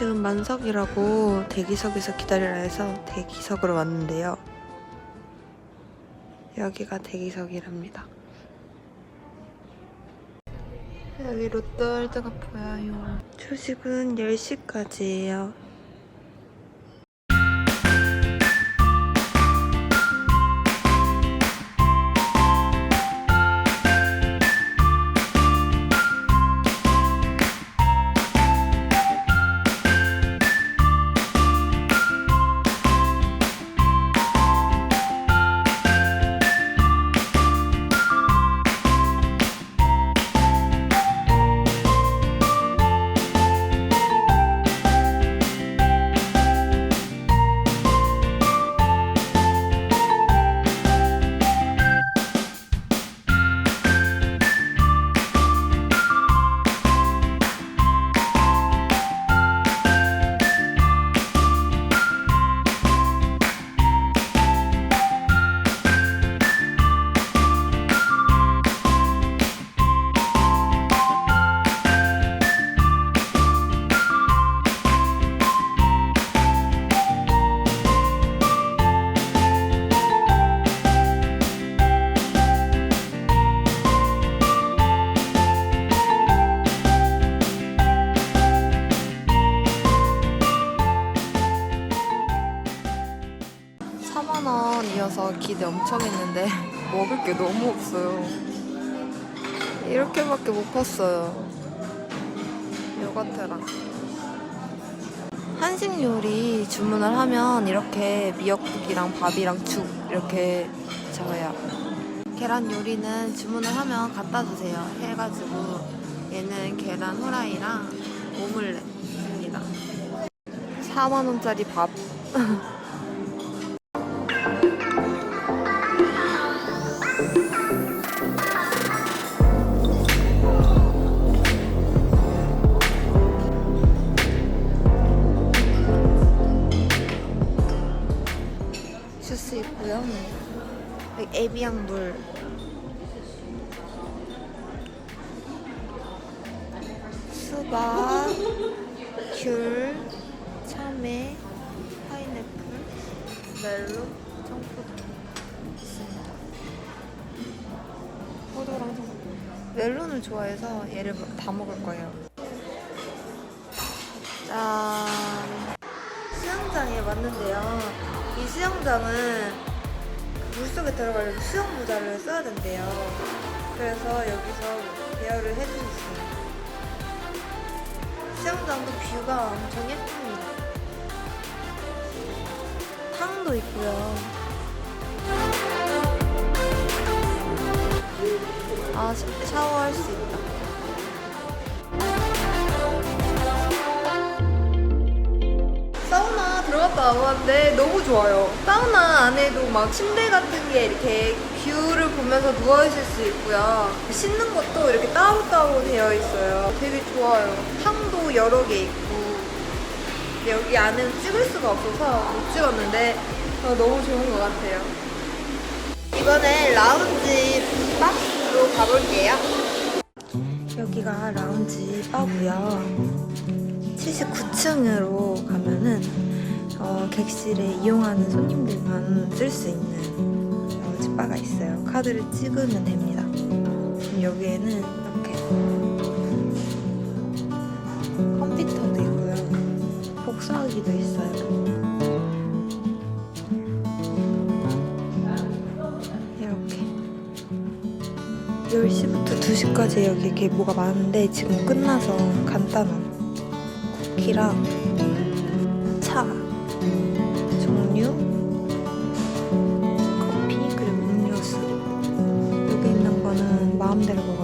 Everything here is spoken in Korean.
지금 만석이라고 대기석에서 기다리라 해서 대기석으로 왔는데요. 여기가 대기석이랍니다. 여기 롯데월드가 보여요. 조식은 10시까지예요. 원이어서 기대 엄청 했는데 먹을 게 너무 없어요. 이렇게밖에 못 컸어요. 요거트랑. 한식 요리 주문을 하면 이렇게 미역국이랑 밥이랑 죽 이렇게 적어요. 계란 요리는 주문을 하면 갖다 주세요. 해가지고 얘는 계란 후라이랑 오믈렛입니다. 4만 원짜리 밥. 있고요. 에비앙 물. 수박, 귤, 참외, 파인애플, 멜로, 청포도 있습니다. 포도랑 청포도. 멜론을 좋아해서 얘를 다 먹을 거예요. 짠. 수영장에 왔는데요. 이 수영장은 물속에 들어가려면 수영 모자를 써야 된대요. 그래서 여기서 대여를 해주셨어요. 수영장도 뷰가 엄청 예쁩니다. 탕도 있고요. 아, 샤- 샤워할 수 있다. 나왔는데 너무 좋아요. 사우나 안에도 막 침대 같은 게 이렇게 뷰를 보면서 누워있을 수 있고요. 씻는 것도 이렇게 따로따로 되어 있어요. 되게 좋아요. 향도 여러 개 있고. 여기 안에는 찍을 수가 없어서 못 찍었는데 어, 너무 좋은 것 같아요. 이번에 라운지 바로 가볼게요. 여기가 라운지 바고요. 79층으로 가면은 어, 객실에 이용하는 손님들만 쓸 수 있는 라운지 바가 있어요. 카드를 찍으면 됩니다. 그럼 여기에는 이렇게 컴퓨터도 있고요. 복사하기도 있어요. 이렇게 10시부터 2시까지 여기 이렇게 뭐가 많은데 지금 끝나서 간단한 쿠키랑 차 종류? 커피 그리고 음료수. 여기 있는 거는 마음대로 먹어도